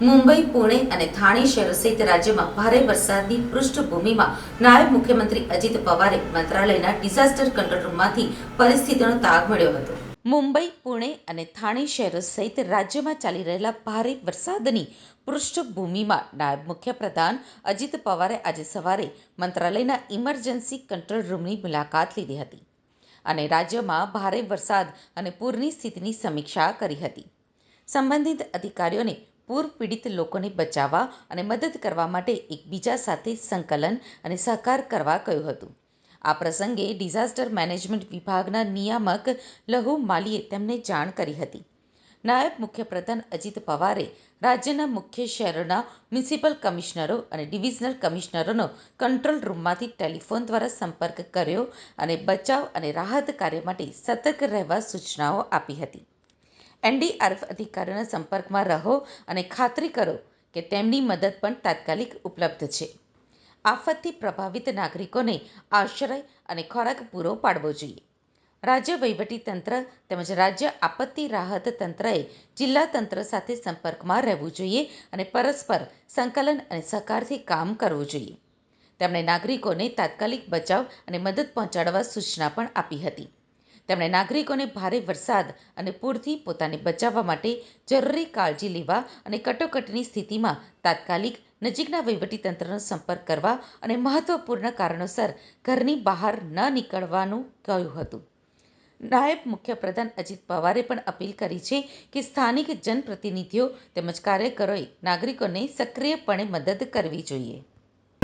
મુંબઈ, પુણે અને થાણે શહેરો સહિત રાજ્યમાં ભારે વરસાદની પૃષ્ઠભૂમિમાં નાયબ મુખ્યમંત્રી અજીત પવારે મંત્રાલયના ડિઝાસ્ટર કંટ્રોલ રૂમમાંથી પરિસ્થિતિનો તાગ મળ્યો હતો. મુંબઈ, પુણે અને થાણે શહેરો સહિત રાજ્યમાં ચાલી રહેલા ભારે વરસાદની પૃષ્ઠભૂમિમાં નાયબ મુખ્યપ્રધાન અજીત પવારે આજે સવારે મંત્રાલયના ઇમરજન્સી કંટ્રોલ રૂમની મુલાકાત લીધી હતી અને રાજ્યમાં ભારે વરસાદ અને પૂરની સ્થિતિની સમીક્ષા કરી હતી. સંબંધિત અધિકારીઓને પૂર પીડિત લોકોને બચાવવા અને મદદ કરવા માટે એકબીજા સાથે સંકલન અને સહકાર કરવા કહ્યું હતું. આ પ્રસંગે ડિઝાસ્ટર મેનેજમેન્ટ વિભાગના નિયામક લહુ માલીએ તેમને જાણ કરી હતી. નાયબ મુખ્યપ્રધાન અજીત પવારે રાજ્યના મુખ્ય શહેરોના મ્યુનિસિપલ કમિશનરો અને ડિવિઝનલ કમિશનરોનો કંટ્રોલ રૂમમાંથી ટેલિફોન દ્વારા સંપર્ક કર્યો અને બચાવ અને રાહત કાર્ય માટે સતર્ક રહેવા સૂચનાઓ આપી હતી. એનડીઆરએફ અધિકારીઓના સંપર્કમાં રહો અને ખાતરી કરો કે તેમની મદદ પણ તાત્કાલિક ઉપલબ્ધ છે. આફતથી પ્રભાવિત નાગરિકોને આશ્રય અને ખોરાક પૂરો પાડવો જોઈએ. રાજ્ય વહીવટીતંત્ર તેમજ રાજ્ય આપત્તિ રાહત તંત્રએ જિલ્લા તંત્ર સાથે સંપર્કમાં રહેવું જોઈએ અને પરસ્પર સંકલન અને સહકારથી કામ કરવું જોઈએ. તેમણે નાગરિકોને તાત્કાલિક બચાવ અને મદદ પહોંચાડવા સૂચના પણ આપી હતી. તેમણે નાગરિકોને ભારે વરસાદ અને પૂરથી પોતાને બચાવવા માટે જરૂરી કાળજી લેવા અને કટોકટીની સ્થિતિમાં તાત્કાલિક નજીકના વહીવટીતંત્રનો સંપર્ક કરવા અને મહત્વપૂર્ણ કારણોસર ઘરની બહાર ન નીકળવાનું કહ્યું હતું. નાયબ મુખ્યપ્રધાન અજીત પવારે પણ અપીલ કરી છે કે સ્થાનિક જનપ્રતિનિધિઓ તેમજ કાર્યકરોએ નાગરિકોને સક્રિયપણે મદદ કરવી જોઈએ.